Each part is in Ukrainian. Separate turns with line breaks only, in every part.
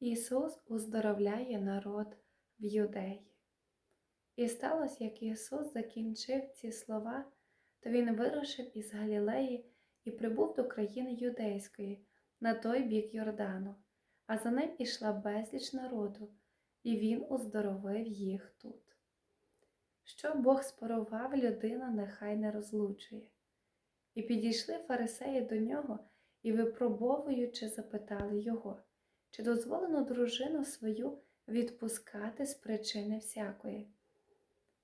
Ісус уздоровляє народ в юдеї. І сталося, як Ісус закінчив ці слова, то Він вирушив із Галілеї і прибув до країни юдейської на той бік Йордану, а за ним ішла безліч народу, і Він уздоровив їх тут. Що Бог спорував, людина нехай не розлучує. І підійшли фарисеї до нього і, випробовуючи, запитали його, чи дозволено дружину свою відпускати з причини всякої.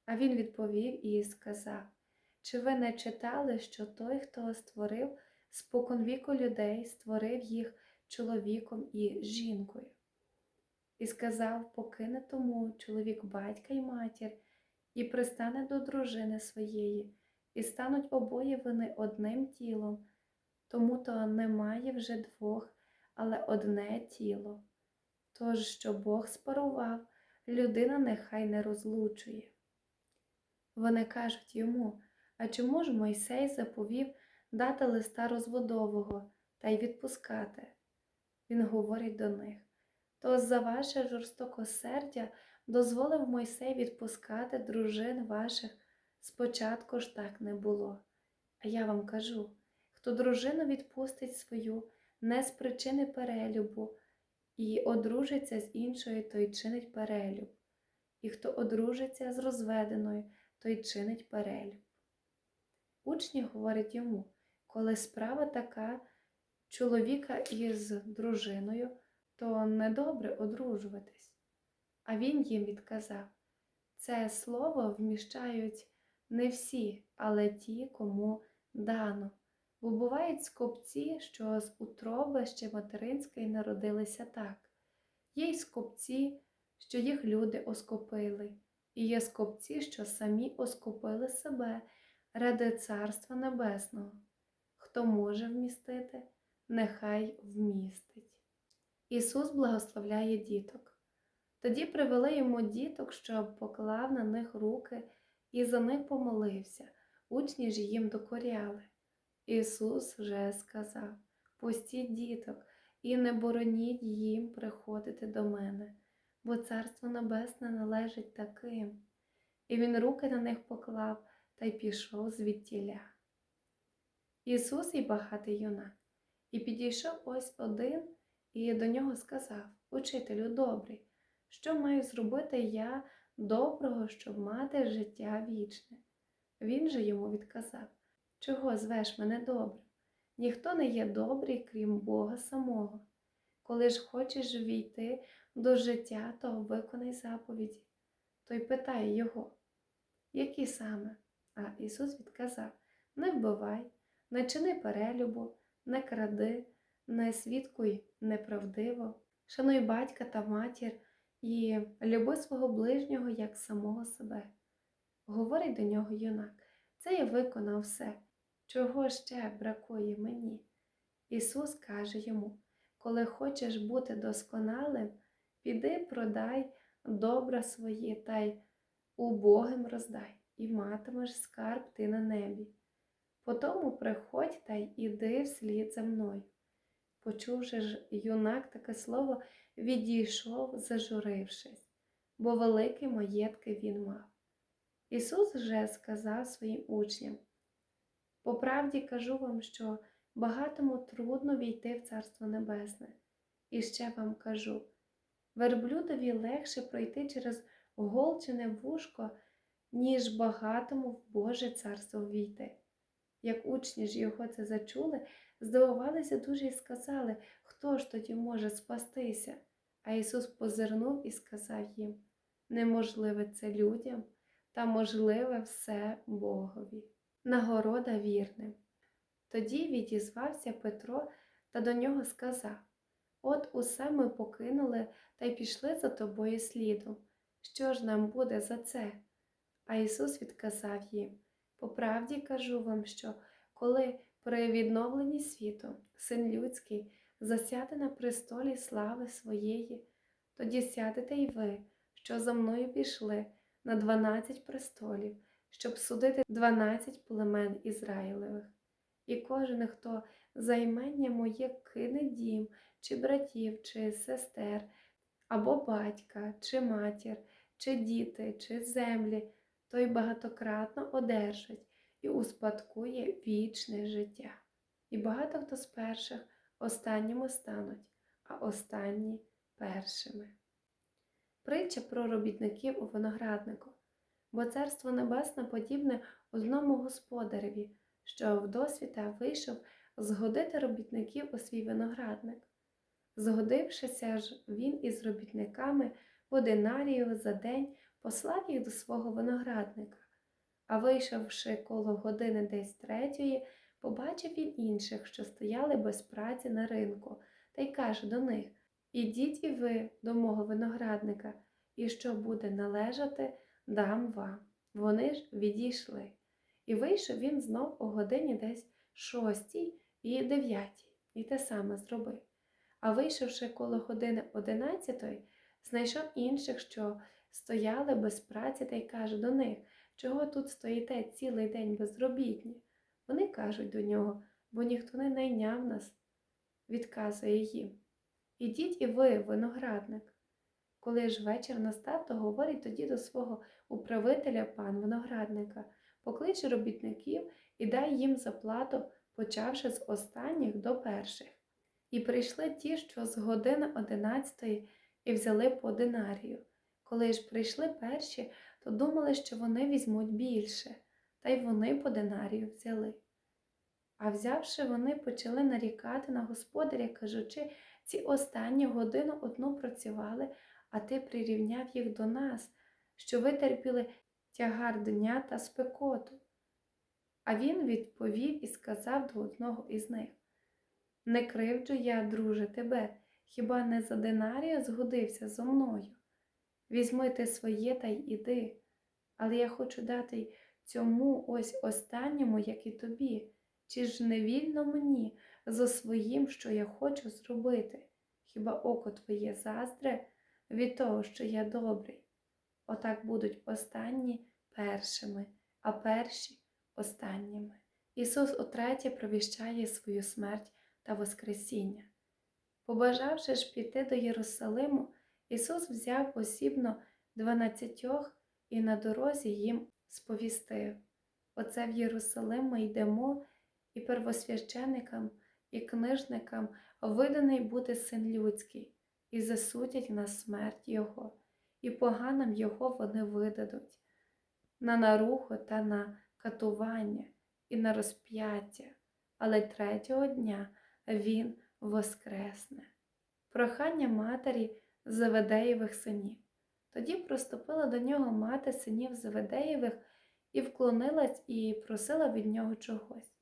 А він відповів і сказав: Чи ви не читали, що той, хто створив споконвіку людей, створив їх чоловіком і жінкою? І сказав, покине тому чоловік батька й матір, і пристане до дружини своєї, і стануть обоє вони одним тілом, тому то немає вже двох, але одне тіло. Тож, що Бог спарував, людина нехай не розлучує. Вони кажуть йому, а чому ж Мойсей заповів дати листа розводового та й відпускати? Він говорить до них то за ваше жорстокосердя дозволив Мойсей відпускати дружин ваших, спочатку ж так не було. А я вам кажу хто дружину відпустить свою не з причини перелюбу, і одружиться з іншою, той чинить перелюб, і хто одружиться з розведеною, той чинить перелюб. Учні говорять йому, коли справа така чоловіка із дружиною, то недобре одружуватись. А він їм відказав це слово вміщають не всі, але ті, кому дано. Бо бувають скопці, що з утроби ще материнської народилися так. Є й скопці, що їх люди оскопили, і є скопці, що самі оскопили себе ради Царства Небесного. Хто може вмістити, нехай вмістить. Ісус благословляє діток. Тоді привели йому діток, щоб поклав на них руки і за них помолився, учні ж їм докоряли. Ісус вже сказав Пустіть діток і не бороніть їм приходити до мене, бо Царство Небесне належить таким. І він руки на них поклав та й пішов звідтіля. Ісус і багатий юнак, і підійшов ось один і до нього сказав Учителю добрий, що маю зробити я доброго, щоб мати життя вічне? Він же йому відказав Чого звеш мене добрим? Ніхто не є добрий, крім Бога самого. Коли ж хочеш війти до життя, то виконай заповіді. Той питає його, які саме? А Ісус відказав Не вбивай, не чини перелюбу, не кради, не свідкуй неправдиво, шануй батька та матір і люби свого ближнього як самого себе. Говорить до нього юнак, це я виконав все. Чого ще бракує мені? Ісус каже йому, коли хочеш бути досконалим, піди продай добра свої та й убогим роздай, і матимеш скарб ти на небі. Потому приходь та й іди вслід за мною. Почувши ж юнак таке слово, відійшов, зажурившись, бо великі маєтки він мав. Ісус же сказав своїм учням по правді кажу вам, що багатому трудно війти в Царство Небесне. І ще вам кажу верблюдові легше пройти через голчене вушко, ніж багатому в Боже царство війти. Як учні ж його це зачули, здивувалися дуже і сказали, хто ж тоді може спастися. А Ісус позирнув і сказав їм неможливе це людям, та можливе все Богові нагорода вірним. Тоді відізвався Петро та до нього сказав От усе ми покинули та й пішли за тобою слідом. Що ж нам буде за це? А Ісус відказав їм По правді кажу вам, що коли при відновленні світу син людський засяде на престолі слави своєї, тоді сядете й ви, що за мною пішли на дванадцять престолів щоб судити дванадцять племен Ізраїлевих. І кожен, хто за імення моє кине дім чи братів, чи сестер, або батька, чи матір, чи діти, чи землі, той багатократно одержить і успадкує вічне життя. І багато хто з перших останніми стануть, а останні першими. Притча про робітників у винограднику, бо Царство Небесне подібне одному господареві, що вдосвіта вийшов згодити робітників у свій виноградник. Згодившися ж він із робітниками по динарію за день послав їх до свого виноградника, а вийшовши коло години десь третьої, побачив він інших, що стояли без праці на ринку, та й каже до них Ідіть і ви до мого виноградника, і що буде належати, дам вам. Вони ж відійшли. І вийшов він знов о годині десь шостій і дев'ятій, і те саме зробив. А вийшовши коло години одинадцятої, знайшов інших, що стояли без праці, та й каже до них, чого тут стоїте цілий день безробітні. Вони кажуть до нього, бо ніхто не найняв нас, відказує їм. Ідіть і ви, виноградник. Коли ж вечір настав, то говорить тоді до свого управителя пан виноградника, поклич робітників і дай їм заплату, почавши з останніх до перших. І прийшли ті, що з години одинадцятої, і взяли по динарію. Коли ж прийшли перші, то думали, що вони візьмуть більше, та й вони по динарію взяли. А взявши, вони почали нарікати на господаря, кажучи, ці останні годину одну працювали, а ти прирівняв їх до нас, що витерпіли тягар дня та спекоту. А він відповів і сказав до одного із них Не кривджу я, друже, тебе, хіба не за динарія згодився зо мною? Візьми ти своє та й іди, але я хочу дати цьому ось останньому, як і тобі, чи ж не вільно мені за своїм, що я хочу зробити? Хіба око твоє заздре від того, що я добрий? Отак будуть останні першими, а перші останніми. Ісус утретє провіщає свою смерть та Воскресіння. Побажавши ж піти до Єрусалиму, Ісус взяв осібно дванадцятьох і на дорозі їм сповістив Оце в Єрусалим ми йдемо, і первосвященикам, і книжникам виданий буде син людський, і засудять на смерть Його, і поганим Його вони видадуть, на наруху та на катування, і на розп'яття, але третього дня Він воскресне. Прохання матері Заведеєвих синів. Тоді проступила до нього мати синів Заведеєвих і вклонилась і просила від нього чогось.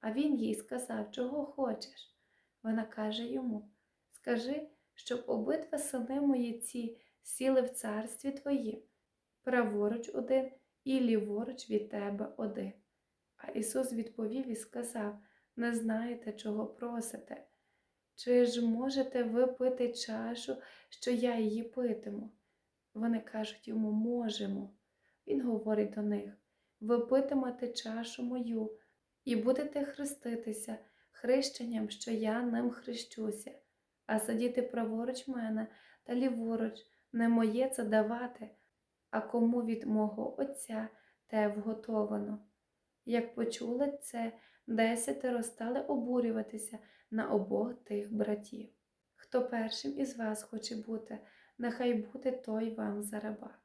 А він їй сказав, чого хочеш. Вона каже йому Скажи, щоб обидва сини мої ці сіли в царстві твоїм, праворуч один і ліворуч від тебе один. А Ісус відповів і сказав Не знаєте, чого просите. Чи ж можете ви пити чашу, що я її питиму? Вони кажуть йому можемо. Він говорить до них ви питимете чашу мою, і будете хреститися хрещенням, що я ним хрещуся, а сидіти праворуч мене та ліворуч не моє це давати, а кому від мого Отця те вготовано. Як почули це, десятеро стали обурюватися на обох тих братів. Хто першим із вас хоче бути, нехай буде той вам за раба.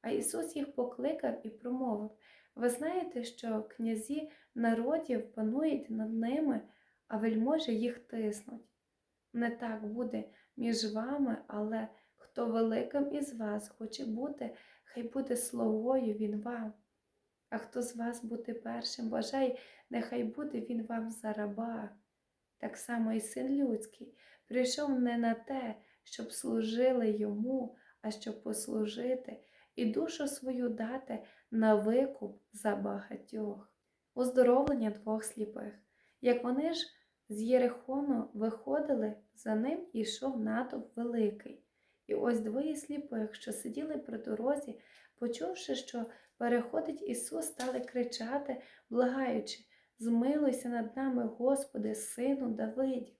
А Ісус їх покликав і промовив ви знаєте, що князі народів панують над ними, а вельможі їх тиснуть. Не так буде між вами, але хто великим із вас хоче бути, хай буде слугою він вам. А хто з вас бути першим бажає, нехай буде він вам за раба. Так само і син людський прийшов не на те, щоб служили йому, а щоб послужити і душу свою дати на викуп за багатьох. Оздоровлення двох сліпих. Як вони ж з Єрихону виходили, за ним ішов натовп великий. І ось двоє сліпих, що сиділи при дорозі, почувши, що переходить Ісус, стали кричати, благаючи, змилуйся над нами, Господи, Сину Давидів.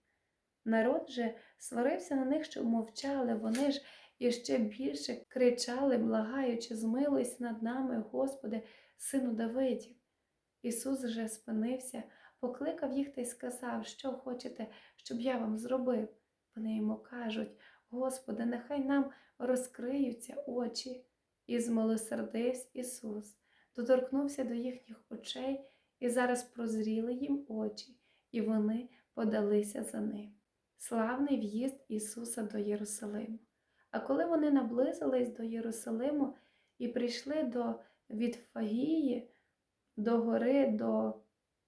Народ же сварився на них, щоб мовчали, вони ж іще більше кричали, благаючи, змилуйся над нами, Господи, сину Давидів. Ісус же спинився, покликав їх та й сказав, що хочете, щоб я вам зробив. Вони йому кажуть, Господи, нехай нам розкриються очі. І змилосердився Ісус, доторкнувся до їхніх очей, і зараз прозріли їм очі, і вони подалися за ним. Славний в'їзд Ісуса до Єрусалиму. А коли вони наблизились до Єрусалиму і прийшли до Відфагії, до гори, до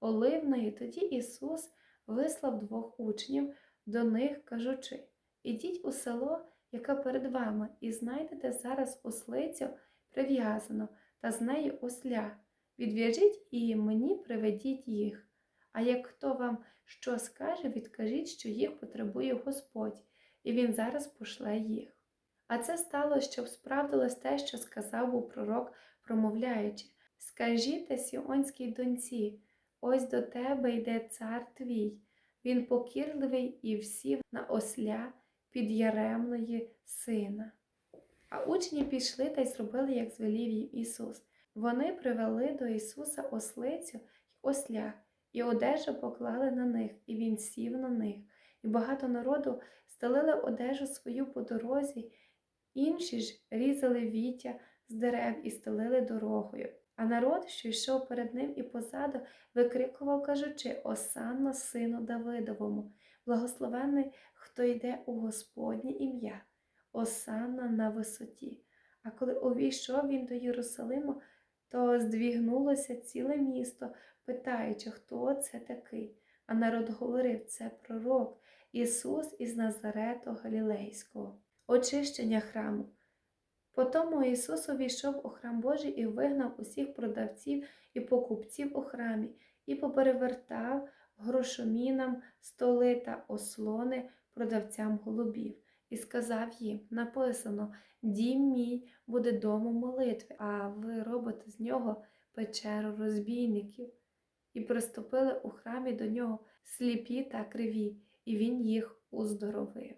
Оливної, тоді Ісус вислав двох учнів до них, кажучи: Ідіть у село, яке перед вами, і знайдете зараз ослицю прив'язану та з нею осля. Відв'яжіть і мені приведіть їх. А як хто вам що скаже, відкажіть, що їх потребує Господь, і Він зараз пошле їх. А це стало, щоб справдилось те, що сказав був пророк, промовляючи: Скажіть сіонській доньці, ось до тебе йде цар твій, він покірливий і всів на осля під яремної сина. А учні пішли та й зробили, як звелів їм Ісус. Вони привели до Ісуса ослицю й осля, і одежу поклали на них, і Він сів на них. І багато народу стелили одежу свою по дорозі, інші ж різали віття з дерев і стелили дорогою. А народ, що йшов перед ним і позаду, викрикував, кажучи: Осанна сину Давидовому, благословенний, хто йде у Господнє ім'я, Осанна на висоті. А коли увійшов він до Єрусалиму, то здвігнулося ціле місто, питаючи, хто це такий. А народ говорив: це пророк Ісус із Назарету Галілейського, очищення храму. Потому Ісус увійшов у храм Божий і вигнав усіх продавців і покупців у храмі, і поперевертав грошомінам столи та ослони продавцям голубів, і сказав їм: написано: Дім мій буде домом молитви, а ви робите з нього печеру розбійників. І приступили у храмі до нього сліпі та криві, і він їх уздоровив.